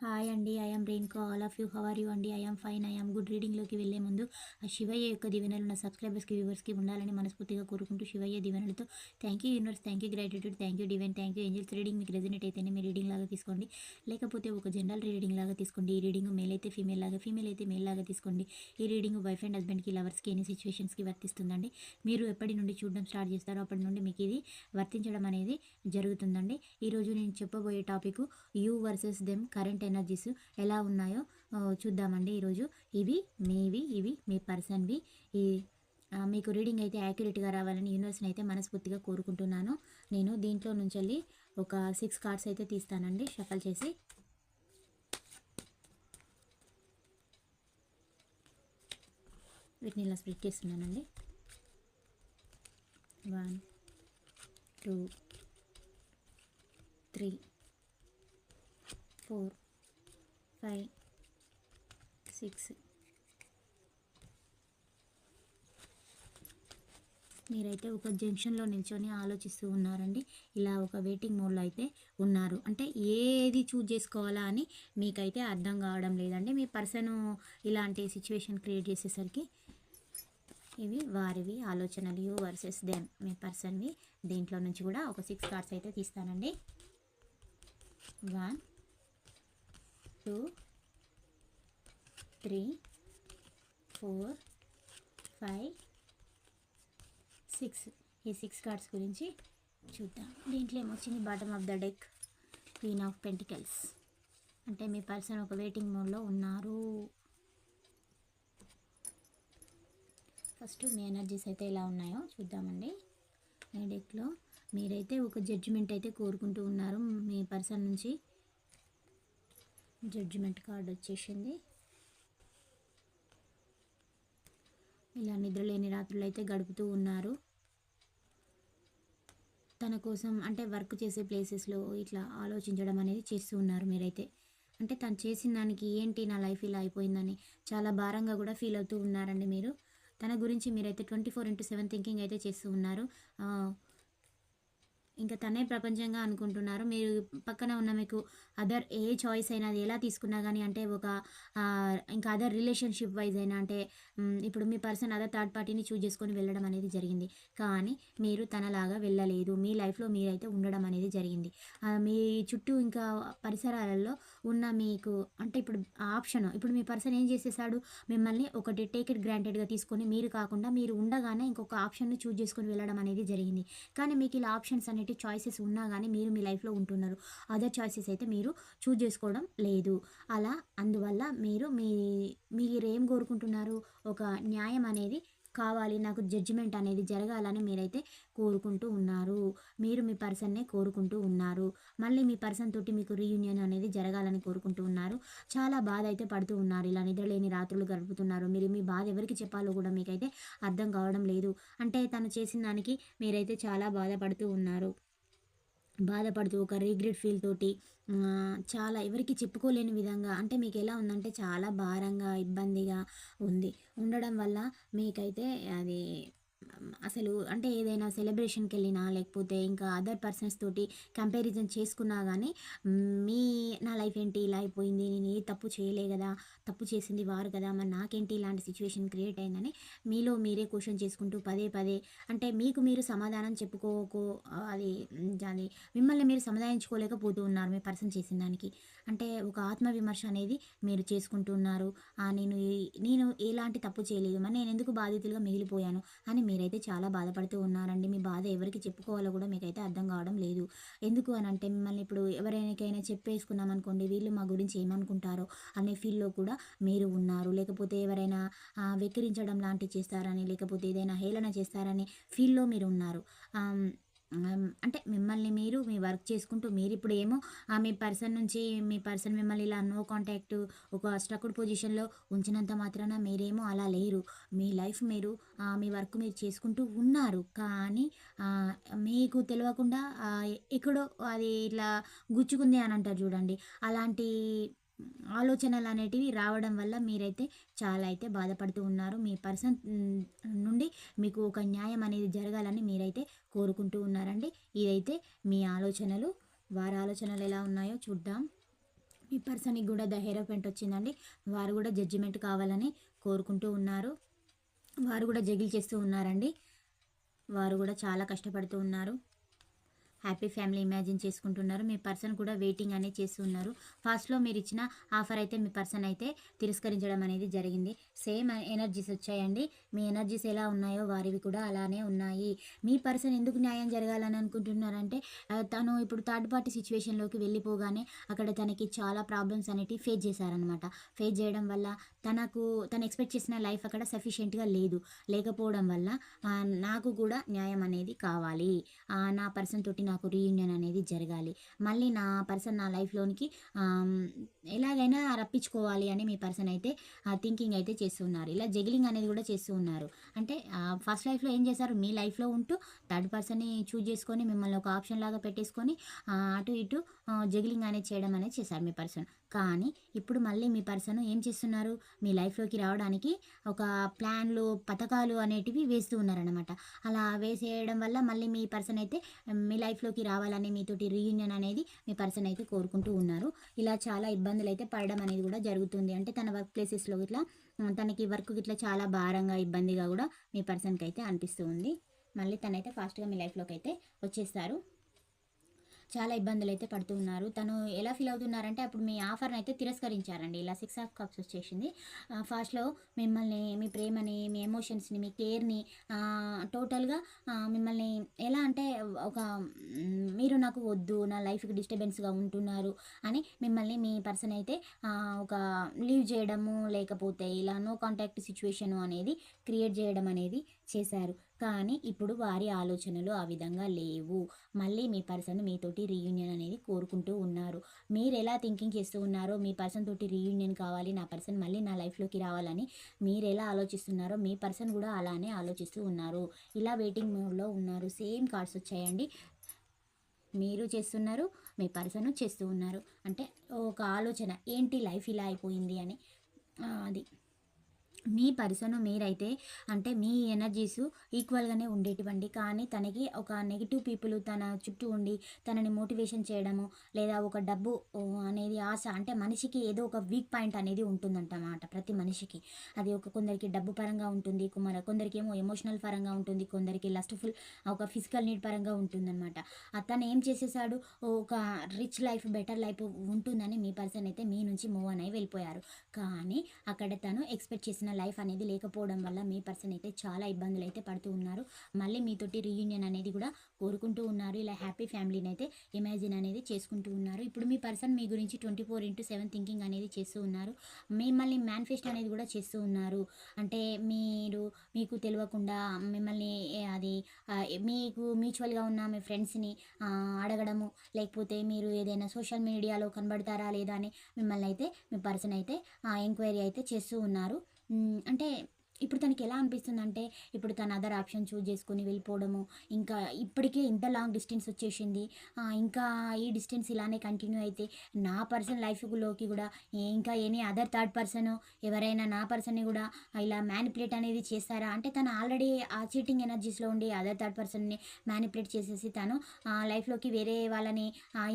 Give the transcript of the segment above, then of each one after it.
Hi అండి I'm రెయిన్కో all of you how are you అండి I'm fine I'm good రీడింగ్లోకి వెళ్ళే ముందు ఆ శివయ్య యొక్క దీవెనలు నా సబ్స్క్రైబర్స్కి వ్యూవర్స్కి ఉండాలని మనస్ఫూర్తిగా కోరుకుంటూ శివయ్య దీవెనలతో thank you universe thank you gratitude thank you divine thank you angels reading మీకు రెజినేట్ అయితేనే మీ రీడింగ్ లాగా తీసుకోండి. లేకపోతే ఒక జనరల్ రీడింగ్ లాగా తీసుకోండి. ఈ రీడింగ్ మేల్ అయితే ఫీమేల్ లాగా ఫీమేల్ అయితే మేల్ లాగా తీసుకోండి. ఈ రీడింగ్ వైఫ్ అండ్ హస్బెండ్కి లవర్స్కి ఎన్ని సిచ్యువేషన్స్కి వర్తిస్తుందండి. మీరు ఎప్పటి నుండి చూడడం స్టార్ట్ చేస్తారో అప్పటి నుండి మీకు ఇది వర్తించడం అనేది జరుగుతుందండి. ఈరోజు నేను చెప్పబోయే topic you versus them current energies ఎలా ఉన్నాయో చూద్దామండి ఈరోజు. ఇవి మీవి ఇవి మీ పర్సన్వి. ఈ మీకు రీడింగ్ అయితే యాక్యురేట్గా రావాలని యూనివర్స్ని అయితే మనస్ఫూర్తిగా కోరుకుంటున్నాను. నేను దీంట్లో నుంచి వెళ్ళి ఒక సిక్స్ కార్డ్స్ అయితే తీస్తానండి షఫల్ చేసి. వీటిని ఇలా స్ప్లిట్ చేస్తున్నానండి. One two three four five six. మీరైతే ఒక జంక్షన్లో నిల్చొని ఆలోచిస్తూ ఉన్నారండి. ఇలా ఒక వెయిటింగ్ మోడ్లో అయితే ఉన్నారు. అంటే ఏది చూజ్ చేసుకోవాలా అని మీకైతే అర్థం కావడం లేదండి. మీ పర్సన్ ఇలాంటి సిచ్యువేషన్ క్రియేట్ చేసేసరికి ఇవి వారివి ఆలోచనలు యూ వర్సెస్ దెమ్. మీ పర్సన్వి దీంట్లో నుంచి కూడా ఒక సిక్స్ కార్డ్స్ అయితే తీస్తానండి. One two three four five six. ఈ సిక్స్ కార్డ్స్ గురించి చూద్దాం. దీంట్లో ఏమొచ్చింది bottom of the deck queen of pentacles. అంటే మీ పర్సన్ ఒక వెయిటింగ్ మోడ్లో ఉన్నారు. ఫస్ట్ మీ ఎనర్జీస్ అయితే ఎలా ఉన్నాయో చూద్దామండి. ఈ డెక్లో మీరైతే ఒక జడ్జిమెంట్ అయితే కోరుకుంటూ ఉన్నారు. మీ పర్సన్ నుంచి జడ్జిమెంట్ కార్డ్ వచ్చేసింది. ఇలా నిద్రలేని రాత్రులు అయితే గడుపుతూ ఉన్నారు. తన కోసం అంటే వర్క్ చేసే ప్లేసెస్లో ఇట్లా ఆలోచించడం అనేది చేస్తూ ఉన్నారు మీరైతే. అంటే తను చేసిన దానికి ఏంటి నా లైఫ్ ఇలా అయిపోయిందని చాలా భారంగా కూడా ఫీల్ అవుతూ ఉన్నారండి మీరు. తన గురించి మీరైతే twenty four into seven thinking అయితే చేస్తూ ఉన్నారు. ఇంకా తనే ప్రపంచంగా అనుకుంటున్నారు. మీరు పక్కన ఉన్న మీకు అదర్ ఏ చాయిస్ అయినా అది ఎలా తీసుకున్నా కానీ అంటే ఒక ఇంకా అదర్ రిలేషన్షిప్ వైజ్ అయినా అంటే ఇప్పుడు మీ పర్సన్ అదర్ థర్డ్ పార్టీని చూజ్ చేసుకొని వెళ్ళడం అనేది జరిగింది. కానీ మీరు తనలాగా వెళ్ళలేదు. మీ లైఫ్లో మీరైతే ఉండడం అనేది జరిగింది. మీ చుట్టూ ఇంకా పరిసరాలలో ఉన్న మీకు అంటే ఇప్పుడు ఆప్షన్ ఇప్పుడు మీ పర్సన్ ఏం చేసేసాడు? మిమ్మల్ని ఒకటి టేక్ ఇట్ గ్రాంటెడ్గా తీసుకొని మీరు కాకుండా మీరు ఉండగానే ఇంకొక ఆప్షన్ను చూజ్ చేసుకొని వెళ్ళడం అనేది జరిగింది. కానీ మీకు ఇలా ఆప్షన్స్ అనేటి చాయిసెస్ ఉన్నా కానీ మీరు మీ లైఫ్లో ఉంటున్నారు. అదర్ చాయిసెస్ అయితే మీరు చూజ్ చేసుకోవడం లేదు. అలా అందువల్ల మీరు మీ మీరు ఏం కోరుకుంటున్నారు? ఒక న్యాయం అనేది కావాలి నాకు జడ్జిమెంట్ అనేది జరగాలని మీరైతే కోరుకుంటూ ఉన్నారు. మీరు మీ పర్సన్నే కోరుకుంటూ ఉన్నారు. మళ్ళీ మీ పర్సన్ తోటి మీకు రీయూనియన్ అనేది జరగాలని కోరుకుంటూ ఉన్నారు. చాలా బాధ అయితే పడుతూ ఉన్నారు. ఇలా నిద్రలేని రాత్రులు గడుపుతున్నారు. మీరు మీ బాధ ఎవరికి చెప్పాలో కూడా మీకైతే అర్థం కావడం లేదు. అంటే తను చేసిన దానికి మీరైతే చాలా బాధపడుతూ ఉన్నారు. బాధపడుతూ ఒక రిగ్రెట్ ఫీల్ తోటి చాలా ఎవరికి చెప్పుకోలేని విధంగా అంటే మీకు ఎలా ఉందంటే చాలా భారంగా ఇబ్బందిగా ఉంది. ఉండడం వల్ల మీకైతే అది అసలు అంటే ఏదైనా సెలబ్రేషన్కి వెళ్ళినా లేకపోతే ఇంకా అదర్ పర్సన్స్ తోటి కంపారిజన్ చేసుకున్నా కానీ మీ నా లైఫ్ ఏంటి ఇలా అయిపోయింది నేను ఏ తప్పు చేయలే కదా తప్పు చేసింది వారు కదా మరి నాకేంటి ఇలాంటి సిచ్యువేషన్ క్రియేట్ అయిందని మీలో మీరే క్వశ్చన్ చేసుకుంటూ పదే పదే అంటే మీకు మీరు సమాధానం చెప్పుకోకో అది అది మిమ్మల్ని మీరు సమాధానించుకోలేకపోతూ ఉన్నారు మీ పర్సన్ చేసిన దానికి. అంటే ఒక ఆత్మవిమర్శ అనేది మీరు చేసుకుంటున్నారు. నేను నేను ఎలాంటి తప్పు చేయలేదు. మరి నేను ఎందుకు బాధితులుగా మిగిలిపోయాను అని మీరైతే చాలా బాధపడుతూ ఉన్నారండి. మీ బాధ ఎవరికి చెప్పుకోవాలో కూడా మీకైతే అర్థం కావడం లేదు. ఎందుకు అని అంటే మిమ్మల్ని ఇప్పుడు ఎవరికైనా చెప్పేసుకున్నాం అనుకోండి వీళ్ళు మా గురించి ఏమనుకుంటారో అనే ఫీల్లో కూడా మీరు ఉన్నారు. లేకపోతే ఎవరైనా వెక్కిరించడం లాంటివి చేస్తారని లేకపోతే ఏదైనా హేళన చేస్తారని ఫీల్లో మీరు ఉన్నారు. అంటే మిమ్మల్ని మీరు మీ వర్క్ చేసుకుంటూ మీరు ఇప్పుడు ఏమో ఆ, మీ పర్సన్ నుంచి మీ పర్సన్ మిమ్మల్ని ఇలా నో కాంటాక్ట్ ఒక స్ట్రక్డ్ పొజిషన్లో ఉంచినంత మాత్రాన మీరేమో అలా లేరు. మీ లైఫ్ మీరు మీ వర్క్ మీరు చేసుకుంటూ ఉన్నారు. కానీ మీకు తెలియకుండా ఎక్కడో అది ఇట్లా గుచ్చుకుంది అని అంటారు చూడండి. అలాంటి ఆలోచనలు అనేటివి రావడం వల్ల మీరైతే చాలా అయితే బాధపడుతూ ఉన్నారు. మీ పర్సన్ నుండి మీకు ఒక న్యాయం అనేది జరగాలని మీరైతే కోరుకుంటూ ఉన్నారండి. ఇదైతే మీ ఆలోచనలు. వారి ఆలోచనలు ఎలా ఉన్నాయో చూద్దాం. మీ పర్సన్కి కూడా ద హెరోపెంట్ వచ్చిందండి. వారు కూడా జడ్జిమెంట్ కావాలని కోరుకుంటూ ఉన్నారు. వారు కూడా జగిల్ చేస్తూ ఉన్నారండి. వారు కూడా చాలా కష్టపడుతూ ఉన్నారు. హ్యాపీ ఫ్యామిలీ ఇమాజిన్ చేసుకుంటున్నారు. మీ పర్సన్ కూడా వెయిటింగ్ అనేది చేస్తున్నారు ఫాస్ట్లో మీరు ఇచ్చిన ఆఫర్ అయితే మీ పర్సన్ అయితే తిరస్కరించడం అనేది జరిగింది. సేమ్ ఎనర్జీస్ వచ్చాయండి. మీ ఎనర్జీస్ ఎలా ఉన్నాయో వారివి కూడా అలానే ఉన్నాయి. మీ పర్సన్ ఎందుకు న్యాయం జరగాలని అనుకుంటున్నారంటే తను ఇప్పుడు థర్డ్ పార్టీ సిచ్యువేషన్లోకి వెళ్ళిపోగానే అక్కడ తనకి చాలా ప్రాబ్లమ్స్ అనేటివి ఫేస్ చేశారనమాట ఫేస్ చేయడం వల్ల తనకు తను ఎక్స్పెక్ట్ చేసిన లైఫ్ అక్కడ సఫిషియెంట్గా లేదు. లేకపోవడం వల్ల నాకు కూడా న్యాయం అనేది కావాలి. నా పర్సన్ తోటి నాకు రీయూనియన్ అనేది జరగాలి. మళ్ళీ నా పర్సన్ నా లైఫ్లోనికి ఎలాగైనా రప్పించుకోవాలి అని మీ పర్సన్ అయితే థింకింగ్ అయితే చేస్తున్నారు ఇలా జగిలింగ్ అనేది కూడా చేస్తూ ఉన్నారు. అంటే ఫస్ట్ లైఫ్లో ఏం చేశారు? మీ లైఫ్లో ఉంటూ థర్డ్ పర్సన్ని చూజ్ చేసుకొని మిమ్మల్ని ఒక ఆప్షన్ లాగా పెట్టేసుకొని అటు ఇటు జగిలింగ్ అనేది చేయడం అనేది చేశారు మీ పర్సన్ కానీ ఇప్పుడు మళ్ళీ మీ పర్సన్ ఏం చేస్తున్నారు? మీ లైఫ్లోకి రావడానికి ఒక ప్లాన్లు పథకాలు అనేటివి వేస్తూ ఉన్నారనమాట అలా వేసేయడం వల్ల మళ్ళీ మీ పర్సన్ అయితే మీ లైఫ్లోకి రావాలని మీతోటి రీయూనియన్ అనేది మీ పర్సన్ అయితే కోరుకుంటూ ఉన్నారు. ఇలా చాలా ఇబ్బందులు అయితే పడడం అనేది కూడా జరుగుతుంది. అంటే తన వర్క్ ప్లేసెస్లో ఇట్లా తనకి వర్క్ ఇట్లా చాలా భారంగా ఇబ్బందిగా కూడా మీ పర్సన్కి అయితే అనిపిస్తూ ఉంది. మళ్ళీ తనైతే ఫాస్ట్గా మీ లైఫ్లోకి అయితే వచ్చేస్తారు. చాలా ఇబ్బందులు అయితే పడుతూ ఉన్నారు. తను ఎలా ఫీల్ అవుతున్నారంటే అప్పుడు మీ ఆఫర్ని అయితే తిరస్కరించారండి. ఇలా సిక్స్ ఆఫ్ కప్స్ వచ్చేసింది. ఫాస్ట్లో మిమ్మల్ని మీ ప్రేమని మీ ఎమోషన్స్ని మీ కేర్ని టోటల్గా మిమ్మల్ని ఎలా అంటే ఒక మీరు నాకు వద్దు నా లైఫ్కి డిస్టర్బెన్స్గా ఉంటున్నారు అని మిమ్మల్ని మీ పర్సన్ అయితే ఒక లీవ్ చేయడము లేకపోతే ఇలా నో కాంటాక్ట్ సిచ్యువేషను అనేది క్రియేట్ చేయడం అనేది చేశారు. కానీ ఇప్పుడు వారి ఆలోచనలు ఆ విధంగా లేవు. మళ్ళీ మీ పర్సన్ మీతోటి రీయూనియన్ అనేది కోరుకుంటూ ఉన్నారు. మీరు ఎలా థింకింగ్ చేస్తూ ఉన్నారో మీ పర్సన్ తోటి రీయూనియన్ కావాలి నా పర్సన్ మళ్ళీ నా లైఫ్లోకి రావాలని మీరు ఎలా ఆలోచిస్తున్నారో మీ పర్సన్ కూడా అలానే ఆలోచిస్తూ ఉన్నారు. ఇలా వెయిటింగ్ మోడ్లో ఉన్నారు. సేమ్ కార్డ్స్ వచ్చాయండి. మీరు చేస్తున్నారు మీ పర్సన్ చేస్తూ ఉన్నారు. అంటే ఒక ఆలోచన ఏంటి లైఫ్ ఇలా అయిపోయింది అని. అది. మీ పర్సన్ మీరైతే అంటే మీ ఎనర్జీస్ ఈక్వల్గానే ఉండేటివండి. కానీ తనకి ఒక నెగిటివ్ పీపుల్ తన చుట్టూ ఉండి తనని మోటివేషన్ చేయడము లేదా ఒక డబ్బు అనేది ఆశ అంటే మనిషికి ఏదో ఒక వీక్ పాయింట్ అనేది ఉంటుందంటమాట ప్రతి మనిషికి. అది ఒక కొందరికి డబ్బు పరంగా ఉంటుంది కుమార కొందరికి ఏమో ఎమోషనల్ పరంగా ఉంటుంది కొందరికి లస్ట్ఫుల్ ఒక ఫిజికల్ నీడ్ పరంగా ఉంటుందన్నమాట. అతను ఏం చేసేసాడు? ఒక రిచ్ లైఫ్ బెటర్ లైఫ్ ఉంటుందని మీ పర్సన్ అయితే మీ నుంచి మూవ్ అని వెళ్ళిపోయారు. కానీ అక్కడ తను ఎక్స్పెక్ట్ చేసిన లైఫ్ అనేది లేకపోవడం వల్ల మీ పర్సన్ అయితే చాలా ఇబ్బందులు అయితే పడుతూ ఉన్నారు. మళ్ళీ మీతోటి రీయూనియన్ అనేది కూడా కోరుకుంటూ ఉన్నారు. ఇలా హ్యాపీ ఫ్యామిలీని అయితే ఇమాజిన్ అనేది చేసుకుంటూ ఉన్నారు. ఇప్పుడు మీ పర్సన్ మీ గురించి twenty four into seven thinking అనేది చేస్తూ ఉన్నారు. మిమ్మల్ని మేనిఫెస్ట్ అనేది కూడా చేస్తూ ఉన్నారు. అంటే మీరు మీకు తెలియకుండా మిమ్మల్ని అది మీకు మ్యూచువల్గా ఉన్న మీ ఫ్రెండ్స్ని అడగడము లేకపోతే మీరు ఏదైనా సోషల్ మీడియాలో కనబడతారా లేదా అని మిమ్మల్ని అయితే మీ పర్సన్ అయితే ఎంక్వైరీ అయితే చేస్తూ ఉన్నారు. అంటే ఇప్పుడు తనకి ఎలా అనిపిస్తుంది అంటే ఇప్పుడు తన అదర్ ఆప్షన్ చూజ్ చేసుకొని వెళ్ళిపోవడము ఇంకా ఇప్పటికే ఇంత లాంగ్ డిస్టెన్స్ వచ్చేసింది. ఇంకా ఈ డిస్టెన్స్ ఇలానే కంటిన్యూ అయితే నా పర్సన్ లైఫ్లోకి కూడా ఇంకా ఎనీ అదర్ థర్డ్ పర్సన్ ఎవరైనా నా పర్సన్ని కూడా ఇలా మ్యానిపులేట్ అనేది చేస్తారా? అంటే తను ఆల్రెడీ ఆ చీటింగ్ ఎనర్జీస్లో ఉండి అదర్ థర్డ్ పర్సన్ని మ్యానిపులేట్ చేసేసి తను లైఫ్లోకి వేరే వాళ్ళని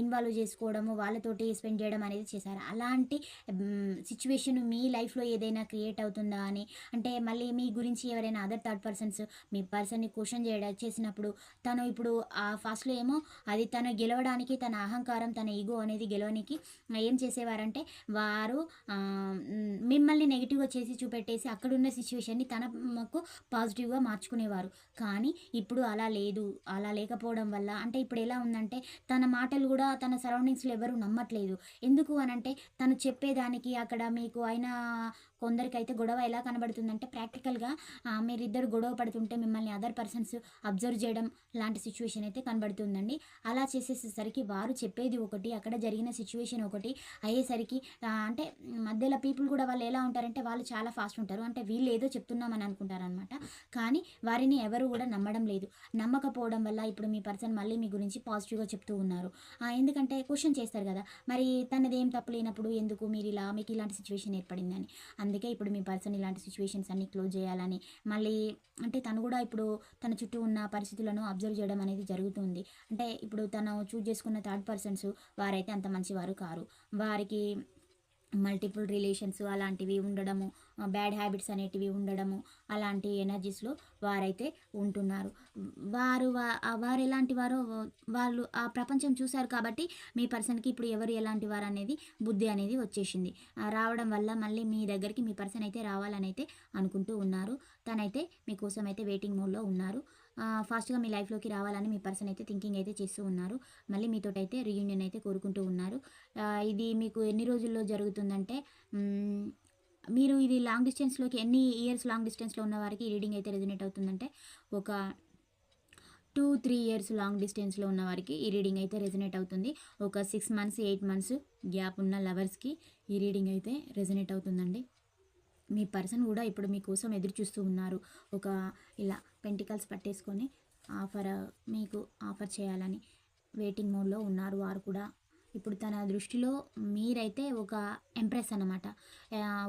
ఇన్వాల్వ్ చేసుకోవడము వాళ్ళతోటి స్పెండ్ చేయడం అనేది చేశారు? అలాంటి సిచ్యువేషన్ మీ లైఫ్లో ఏదైనా క్రియేట్ అవుతుందా అని? అంటే మళ్ళీ మీ గురించి ఎవరైనా అదర్ థర్డ్ పర్సన్స్ మీ పర్సన్ని క్వశ్చన్ చేయడం చేసినప్పుడు తను ఇప్పుడు ఆ ఫాస్ట్లో ఏమో అది తను గెలవడానికి తన అహంకారం తన ఈగో అనేది గెలవడానికి ఏం చేసేవారంటే వారు మిమ్మల్ని నెగిటివ్గా చేసి చూపెట్టేసి అక్కడున్న సిచ్యువేషన్ని తనకు పాజిటివ్గా మార్చుకునేవారు. కానీ ఇప్పుడు అలా లేదు. అలా లేకపోవడం వల్ల అంటే ఇప్పుడు ఎలా ఉందంటే తన మాటలు కూడా తన సరౌండింగ్స్లో ఎవరు నమ్మట్లేదు. ఎందుకు అని అంటే తను చెప్పేదానికి అక్కడ మీకు అయినా కొందరికైతే గొడవ ఎలా కనబడుతుందంటే ప్రాక్టికల్గా మీరిద్దరు గొడవ పడుతుంటే మిమ్మల్ని అదర్ పర్సన్స్ అబ్జర్వ్ చేయడం లాంటి సిచ్యువేషన్ అయితే కనబడుతుందండి. అలా చేసేసరికి వారు చెప్పేది ఒకటి అక్కడ జరిగిన సిచ్యువేషన్ ఒకటి అయ్యేసరికి అంటే మధ్యలో పీపుల్ కూడా వాళ్ళు ఎలా ఉంటారంటే వాళ్ళు చాలా ఫాస్ట్ ఉంటారు. అంటే వీళ్ళు ఏదో చెప్తున్నామని అనుకుంటారనమాట కానీ వారిని ఎవరు కూడా నమ్మడం లేదు. నమ్మకపోవడం వల్ల ఇప్పుడు మీ పర్సన్ మళ్ళీ మీ గురించి పాజిటివ్గా చెప్తూ ఉన్నారు. ఎందుకంటే క్వశ్చన్ చేస్తారు కదా మరి తనది ఏం తప్పు లేనప్పుడు ఎందుకు మీరు ఇలా మీకు ఇలాంటి సిచ్యువేషన్ ఏర్పడిందని. అందుకే ఇప్పుడు మీ పర్సన్ ఇలాంటి సిచ్యువేషన్స్ అన్ని క్లోజ్ చేయాలని. మళ్ళీ అంటే తను కూడా ఇప్పుడు తన చుట్టూ ఉన్న పరిస్థితులను అబ్జర్వ్ చేయడం అనేది జరుగుతుంది. అంటే ఇప్పుడు తను చూజ్ చేసుకున్న థర్డ్ పర్సన్స్ వారైతే అంత మంచివారు కారు. వారికి మల్టిపుల్ రిలేషన్స్ అలాంటివి ఉండడము బ్యాడ్ హ్యాబిట్స్ అనేటివి ఉండడము అలాంటి ఎనర్జీస్లో వారైతే ఉంటున్నారు. వారు వారు ఎలాంటి వారో వాళ్ళు ఆ ప్రపంచం చూశారు కాబట్టి మీ పర్సన్కి ఇప్పుడు ఎవరు ఎలాంటి వారు అనేది బుద్ధి అనేది వచ్చేసింది. రావడం వల్ల మళ్ళీ మీ దగ్గరికి మీ పర్సన్ అయితే రావాలని అయితే అనుకుంటూ ఉన్నారు. తనైతే మీకోసం అయితే వెయిటింగ్ మోడ్లో ఉన్నారు. ఫాస్ట్గా మీ లైఫ్లోకి రావాలని మీ పర్సన్ అయితే థింకింగ్ అయితే చేస్తూ ఉన్నారు. మళ్ళీ మీతో అయితే రీయూనియన్ అయితే కోరుకుంటూ ఉన్నారు. ఇది మీకు ఎన్ని రోజుల్లో జరుగుతుందంటే మీరు ఇది లాంగ్ డిస్టెన్స్లోకి ఎన్ని ఇయర్స్ లాంగ్ డిస్టెన్స్లో ఉన్న వారికి ఈ రీడింగ్ అయితే రెజినేట్ అవుతుందంటే ఒక టూ త్రీ ఇయర్స్ లాంగ్ డిస్టెన్స్లో ఉన్న వారికి ఈ రీడింగ్ అయితే రెజినేట్ అవుతుంది. ఒక six months eight months gap ఉన్న లవర్స్కి ఈ రీడింగ్ అయితే రెజినేట్ అవుతుందండి. మీ పర్సన్ కూడా ఇప్పుడు మీకోసం ఎదురు చూస్తూ ఉన్నారు. ఒక ఇలా పెంటికల్స్ పట్టేసుకొని ఆఫర్ మీకు ఆఫర్ చేయాలని వెయిటింగ్ మోడ్లో ఉన్నారు వారు కూడా. ఇప్పుడు తన దృష్టిలో మీరైతే ఒక ఎంప్రెస్ అన్నమాట.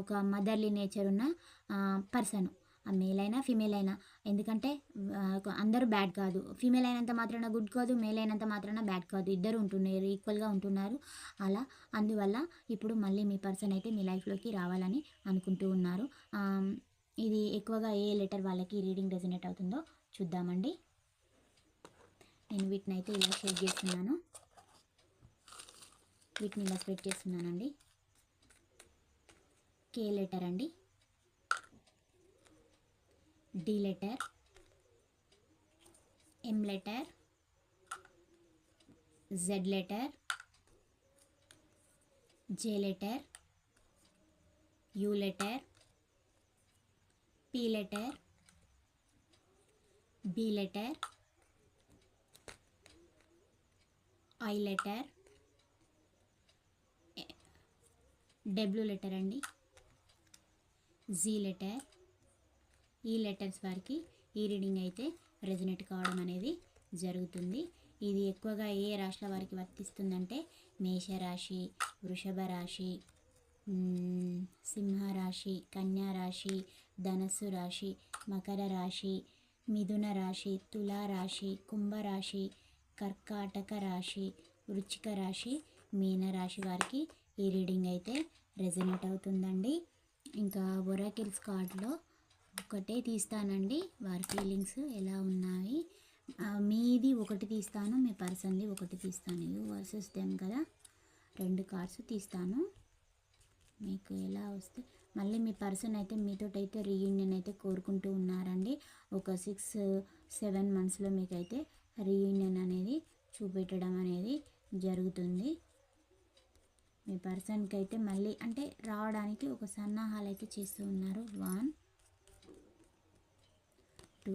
ఒక మదర్లీ నేచర్ ఉన్న పర్సన్. మేల్ అయినా ఫీమేల్ అయినా. ఎందుకంటే అందరూ బ్యాడ్ కాదు. ఫీమేల్ అయినంత మాత్రాన గుడ్ కాదు మేల్ అయినంత మాత్రాన బ్యాడ్ కాదు. ఇద్దరు ఉంటున్నారు ఈక్వల్గా ఉంటున్నారు. అలా అందువల్ల ఇప్పుడు మళ్ళీ మీ పర్సన్ అయితే మీ లైఫ్లోకి రావాలని అనుకుంటూ ఉన్నారు. ఇది ఎక్కువగా ఏ లెటర్ వాళ్ళకి రీడింగ్ రెజినేట్ అవుతుందో చూద్దామండి. నేను వీటిని అయితే ఇలా షేర్ చేస్తున్నాను. వీటిని ఇలా స్ప్రెడ్ చేస్తున్నానండి. కే లెటర్ అండి. D letter. M letter. Z letter. J letter. U letter. P letter B letter I letter W letter అండి జీ లెటర్ ఈ లెటర్స్ వారికి ఈ రీడింగ్ అయితే రెజనేట్ కావడం అనేది జరుగుతుంది. ఇది ఎక్కువగా ఏ రాశుల వారికి వర్తిస్తుందంటే మేషరాశి వృషభ రాశి సింహరాశి కన్యా రాశి ధనస్సు రాశి మకర రాశి మిథున రాశి తులా రాశి కుంభరాశి కర్కాటక రాశి వృచ్చిక రాశి మీన రాశి వారికి ఈ రీడింగ్ అయితే రెజనేట్ అవుతుందండి. ఇంకా ఒరాకిల్స్ కార్డ్లో ఒకటే తీస్తానండి. వారి ఫీలింగ్స్ ఎలా ఉన్నాయి? మీది ఒకటి తీస్తాను మీ పర్సన్ది ఒకటి తీస్తాను. యూ వర్సెస్ దెమ్ కదా. రెండు కార్డ్స్ తీస్తాను. మీకు ఎలా వస్తే మళ్ళీ మీ పర్సన్ అయితే మీతో అయితే రీయూనియన్ అయితే కోరుకుంటూ ఉన్నారండి. ఒక సిక్స్ సెవెన్ మంత్స్లో మీకైతే రీయూనియన్ అనేది చూపెట్టడం అనేది జరుగుతుంది. మీ పర్సన్కి అయితే మళ్ళీ అంటే రావడానికి ఒక సన్నాహాలు అయితే చేస్తూ ఉన్నారు. వన్ టూ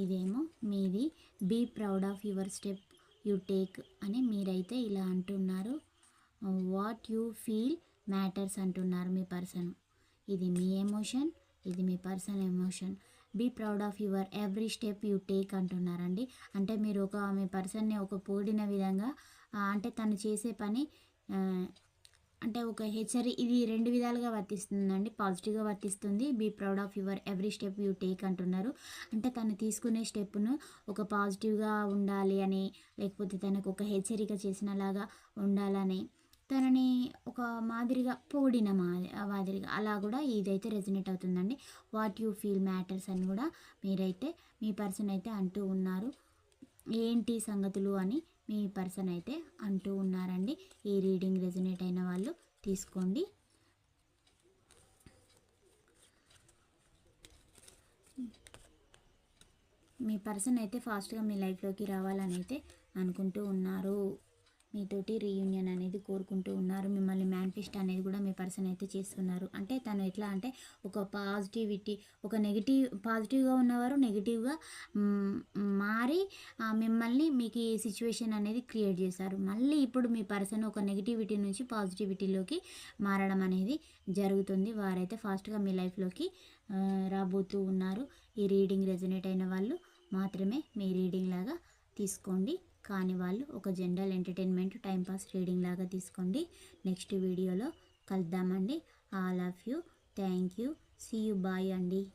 ఇదేమో మీది. Be proud of your step you take అని మీరైతే ఇలా అంటున్నారు. వాట్ యూ ఫీల్ మ్యాటర్స్ అంటున్నారు మీ పర్సన్. ఇది మీ ఎమోషన్ ఇది మీ person emotion be proud of your every step you take అంటున్నారండి. అంటే మీరు ఒక మీ పర్సన్ని ఒక పోడిన విధంగా అంటే తను చేసే పని అంటే ఒక హెచ్చరి ఇది రెండు విధాలుగా వర్తిస్తుందండి. పాజిటివ్గా వర్తిస్తుంది. Be proud of your every step you take అంటున్నారు. అంటే తను తీసుకునే స్టెప్ను ఒక పాజిటివ్గా ఉండాలి అని లేకపోతే తనకు ఒక హెచ్చరిక చేసినలాగా ఉండాలని తనని ఒక మాదిరిగా పోడిన మాది మాదిరిగా. అలా కూడా ఇదైతే రెజినేట్ అవుతుందండి. వాట్ యూ ఫీల్ మ్యాటర్స్ అని కూడా మీరైతే మీ పర్సన్ అయితే అంటూ ఉన్నారు. ఏంటి సంగతులు అని మీ పర్సన్ అయితే అంటూ ఉన్నారండి. ఈ రీడింగ్ రెజినేట్ అయిన వాళ్ళు తీసుకోండి. మీ పర్సన్ అయితే ఫాస్ట్గా మీ లైఫ్లోకి రావాలని అయితే అనుకుంటూ ఉన్నారు. మీతోటి రీయూనియన్ అనేది కోరుకుంటూ ఉన్నారు. మిమ్మల్ని మేనిఫెస్ట్ అనేది కూడా మీ పర్సన్ అయితే చేస్తున్నారు. అంటే తను ఎట్లా అంటే ఒక పాజిటివిటీ ఒక నెగిటివ్ పాజిటివ్గా ఉన్నవారు నెగిటివ్గా మారి మిమ్మల్ని మీకు ఈ సిచ్యువేషన్ అనేది క్రియేట్ చేశారు. మళ్ళీ ఇప్పుడు మీ పర్సన్ ఒక నెగిటివిటీ నుంచి పాజిటివిటీలోకి మారడం అనేది జరుగుతుంది. వారైతే ఫాస్ట్గా మీ లైఫ్లోకి రాబోతూ ఉన్నారు. ఈ రీడింగ్ రెజనేట్ అయిన వాళ్ళు మాత్రమే మీ రీడింగ్ లాగా తీసుకోండి. కాని వాళ్ళు ఒక జనరల్ ఎంటర్టైన్మెంట్ టైంపాస్ రీడింగ్ లాగా తీసుకోండి. నెక్స్ట్ వీడియోలో కలుద్దామండి. All of you. Thank you. See you. Bye అండి.